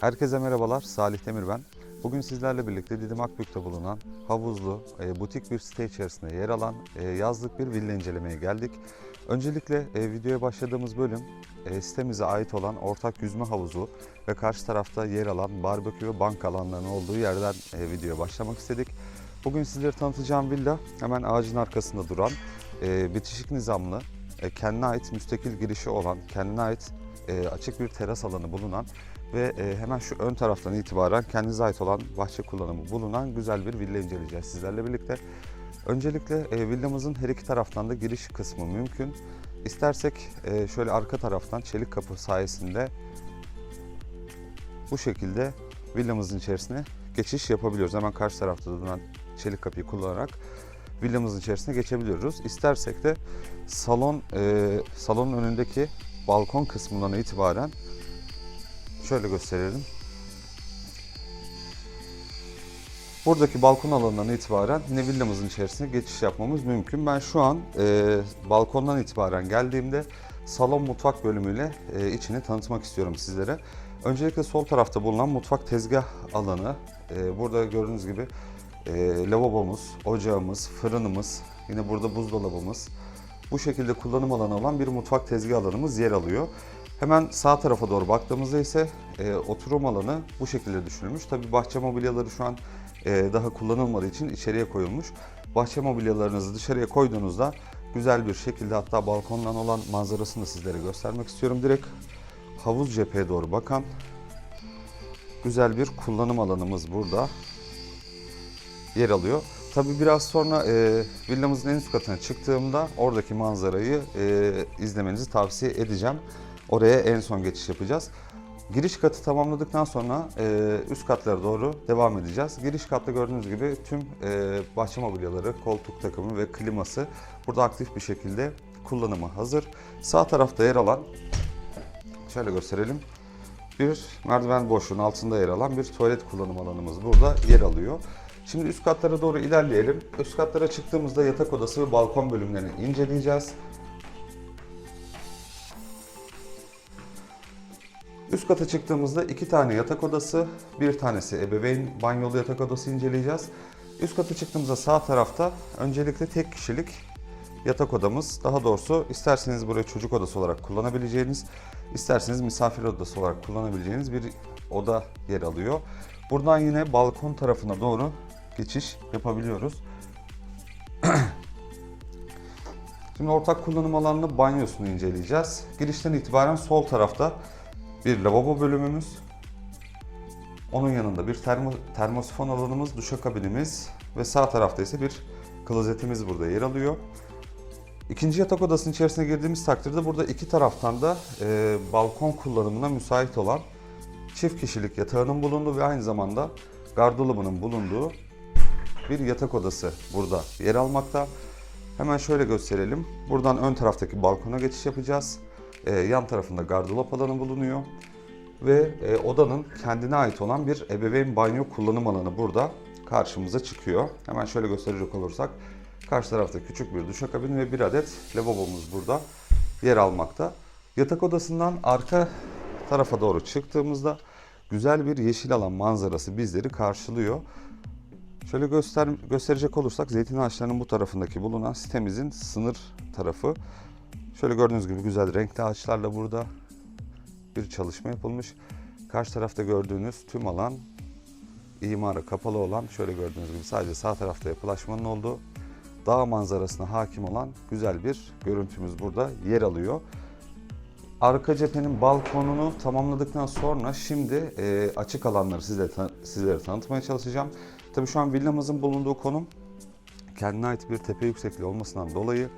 Herkese merhabalar, Salih Demir ben. Bugün sizlerle birlikte Didim Akbük'te bulunan havuzlu, e, butik bir site içerisinde yer alan e, yazlık bir villa incelemeye geldik. Öncelikle e, videoya başladığımız bölüm e, sitemize ait olan ortak yüzme havuzu ve karşı tarafta yer alan barbekü ve bank alanlarının olduğu yerden videoya başlamak istedik. Bugün sizlere tanıtacağım villa hemen ağacın arkasında duran, bitişik nizamlı, kendine ait müstakil girişi olan, kendine ait e, açık bir teras alanı bulunan ve e, hemen şu ön taraftan itibaren kendinize ait olan bahçe kullanımı bulunan güzel bir villa inceleyeceğiz sizlerle birlikte. Öncelikle e, villamızın her iki taraftan da giriş kısmı mümkün. İstersek e, şöyle arka taraftan çelik kapı sayesinde bu şekilde villamızın içerisine geçiş yapabiliyoruz. Hemen karşı tarafta duran çelik kapıyı kullanarak villamızın içerisine geçebiliyoruz. İstersek de salon e, salonun önündeki balkon kısmından itibaren şöyle gösterelim. Buradaki balkon alanından itibaren yine villamızın içerisine geçiş yapmamız mümkün. Ben şu an e, balkondan itibaren geldiğimde salon mutfak bölümüyle e, içini tanıtmak istiyorum sizlere. Öncelikle sol tarafta bulunan mutfak tezgah alanı. E, burada gördüğünüz gibi e, lavabomuz, ocağımız, fırınımız, yine burada buzdolabımız. Bu şekilde kullanım alanı olan bir mutfak tezgah alanımız yer alıyor. Hemen sağ tarafa doğru baktığımızda ise e, oturum alanı bu şekilde düşünülmüş. Tabii bahçe mobilyaları şu an e, daha kullanılmadığı için içeriye koyulmuş. Bahçe mobilyalarınızı dışarıya koyduğunuzda güzel bir şekilde hatta balkondan olan manzarasını da sizlere göstermek istiyorum. Direkt havuz cepheye doğru bakan güzel bir kullanım alanımız burada yer alıyor. Tabii biraz sonra e, villamızın en üst katına çıktığımda oradaki manzarayı e, izlemenizi tavsiye edeceğim. Oraya en son geçiş yapacağız. Giriş katı tamamladıktan sonra e, üst katlara doğru devam edeceğiz. Giriş katta gördüğünüz gibi tüm e, bahçe mobilyaları, koltuk takımı ve kliması burada aktif bir şekilde kullanıma hazır. Sağ tarafta yer alan, şöyle gösterelim, bir merdiven boşluğunun altında yer alan bir tuvalet kullanım alanımız burada yer alıyor. Şimdi üst katlara doğru ilerleyelim. Üst katlara çıktığımızda yatak odası ve balkon bölümlerini inceleyeceğiz. Üst kata çıktığımızda iki tane yatak odası, bir tanesi ebeveyn banyolu yatak odası inceleyeceğiz. Üst kata çıktığımızda sağ tarafta öncelikle tek kişilik yatak odamız. Daha doğrusu isterseniz burayı çocuk odası olarak kullanabileceğiniz, isterseniz misafir odası olarak kullanabileceğiniz bir oda yer alıyor. Buradan yine balkon tarafına doğru geçiş yapabiliyoruz. Şimdi ortak kullanım alanını banyosunu inceleyeceğiz. Girişten itibaren sol tarafta bir lavabo bölümümüz. Onun yanında bir termo, termosifon alanımız, duşakabinimiz ve sağ tarafta ise bir klozetimiz burada yer alıyor. İkinci yatak odasının içerisine girdiğimiz takdirde burada iki taraftan da e, balkon kullanımına müsait olan çift kişilik yatağının bulunduğu ve aynı zamanda gardırobunun bulunduğu bir yatak odası burada yer almakta. Hemen şöyle gösterelim. Buradan ön taraftaki balkona geçiş yapacağız. Ee, yan tarafında gardırop alanı bulunuyor. Ve e, odanın kendine ait olan bir ebeveyn banyo kullanım alanı burada karşımıza çıkıyor. Hemen şöyle gösterecek olursak karşı tarafta küçük bir duşakabin ve bir adet lavabomuz burada yer almakta. Yatak odasından arka tarafa doğru çıktığımızda güzel bir yeşil alan manzarası bizleri karşılıyor. Şöyle göster gösterecek olursak zeytin ağaçlarının bu tarafındaki bulunan sitemizin sınır tarafı. Şöyle gördüğünüz gibi güzel renkli ağaçlarla burada bir çalışma yapılmış. Karşı tarafta gördüğünüz tüm alan imara kapalı olan şöyle gördüğünüz gibi sadece sağ tarafta yapılaşmanın olduğu dağ manzarasına hakim olan güzel bir görüntümüz burada yer alıyor. Arka cephenin balkonunu tamamladıktan sonra şimdi e, açık alanları sizlere, ta- sizlere tanıtmaya çalışacağım. Tabii şu an villamızın bulunduğu konum kendine ait bir tepe yüksekliği olmasından dolayı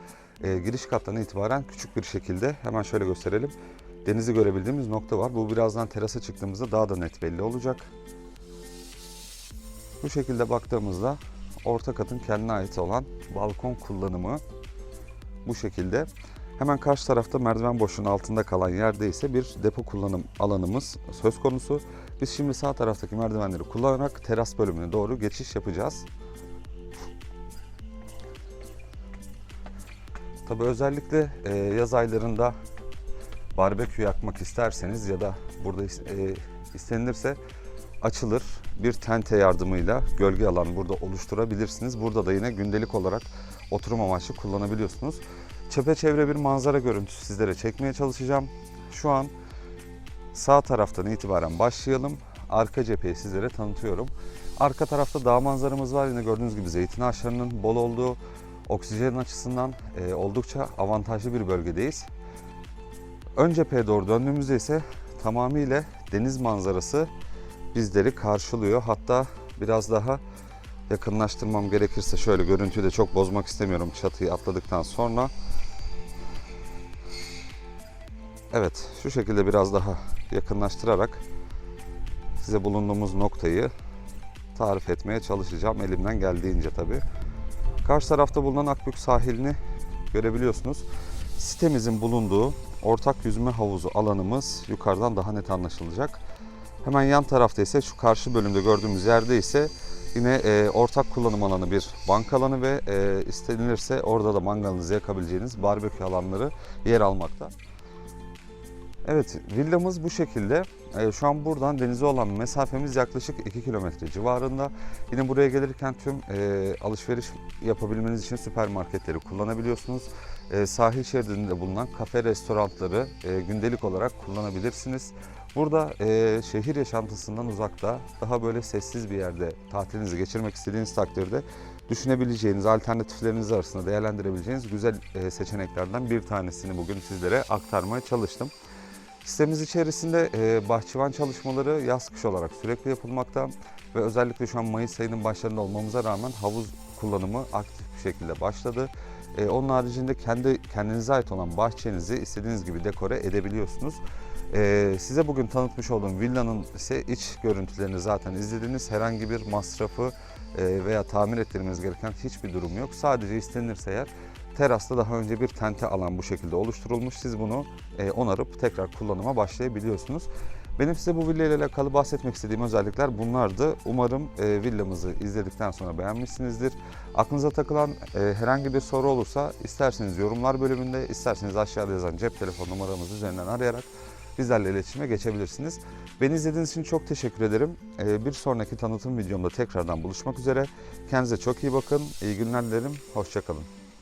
e, giriş kattan itibaren küçük bir şekilde hemen şöyle gösterelim. Denizi görebildiğimiz nokta var. Bu birazdan terasa çıktığımızda daha da net belli olacak. Bu şekilde baktığımızda orta katın kendine ait olan balkon kullanımı bu şekilde. Hemen karşı tarafta merdiven boşluğunun altında kalan yerde ise bir depo kullanım alanımız söz konusu. Biz şimdi sağ taraftaki merdivenleri kullanarak teras bölümüne doğru geçiş yapacağız. Tabi özellikle e, yaz aylarında barbekü yakmak isterseniz ya da burada e, istenilirse açılır. Bir tente yardımıyla gölge alanı burada oluşturabilirsiniz. Burada da yine gündelik olarak oturum amaçlı kullanabiliyorsunuz. Çepeçevre bir manzara görüntüsü sizlere çekmeye çalışacağım. Şu an sağ taraftan itibaren başlayalım. Arka cepheyi sizlere tanıtıyorum. Arka tarafta dağ manzaramız var. Yine gördüğünüz gibi zeytin ağaçlarının bol olduğu, oksijen açısından e, oldukça avantajlı bir bölgedeyiz. Ön cepheye doğru döndüğümüzde ise tamamıyla deniz manzarası bizleri karşılıyor. Hatta biraz daha yakınlaştırmam gerekirse şöyle görüntüyü de çok bozmak istemiyorum çatıyı atladıktan sonra. Evet şu şekilde biraz daha yakınlaştırarak size bulunduğumuz noktayı tarif etmeye çalışacağım elimden geldiğince tabii. Karşı tarafta bulunan Akbük sahilini görebiliyorsunuz. Sitemizin bulunduğu ortak yüzme havuzu alanımız yukarıdan daha net anlaşılacak. Hemen yan tarafta ise şu karşı bölümde gördüğümüz yerde ise yine e, ortak kullanım alanı bir bank alanı ve e, istenilirse orada da mangalınızı yakabileceğiniz barbekü alanları yer almakta. Evet, villamız bu şekilde. Ee, şu an buradan denize olan mesafemiz yaklaşık 2 kilometre civarında. Yine buraya gelirken tüm e, alışveriş yapabilmeniz için süpermarketleri kullanabiliyorsunuz. E, sahil şeridinde bulunan kafe, restoranları e, gündelik olarak kullanabilirsiniz. Burada e, şehir yaşantısından uzakta, daha böyle sessiz bir yerde tatilinizi geçirmek istediğiniz takdirde düşünebileceğiniz, alternatifleriniz arasında değerlendirebileceğiniz güzel seçeneklerden bir tanesini bugün sizlere aktarmaya çalıştım. Sitemiz içerisinde e, bahçıvan çalışmaları yaz kış olarak sürekli yapılmakta ve özellikle şu an Mayıs ayının başlarında olmamıza rağmen havuz kullanımı aktif bir şekilde başladı. E, onun haricinde kendi kendinize ait olan bahçenizi istediğiniz gibi dekore edebiliyorsunuz. E, size bugün tanıtmış olduğum villanın ise iç görüntülerini zaten izlediniz. Herhangi bir masrafı e, veya tamir ettirmeniz gereken hiçbir durum yok. Sadece istenirse eğer terasta daha önce bir tente alan bu şekilde oluşturulmuş. Siz bunu e, onarıp tekrar kullanıma başlayabiliyorsunuz. Benim size bu villa ile alakalı bahsetmek istediğim özellikler bunlardı. Umarım e, villamızı izledikten sonra beğenmişsinizdir. Aklınıza takılan e, herhangi bir soru olursa isterseniz yorumlar bölümünde, isterseniz aşağıda yazan cep telefon numaramız üzerinden arayarak bizlerle iletişime geçebilirsiniz. Beni izlediğiniz için çok teşekkür ederim. Bir sonraki tanıtım videomda tekrardan buluşmak üzere. Kendinize çok iyi bakın. İyi günler dilerim. Hoşçakalın.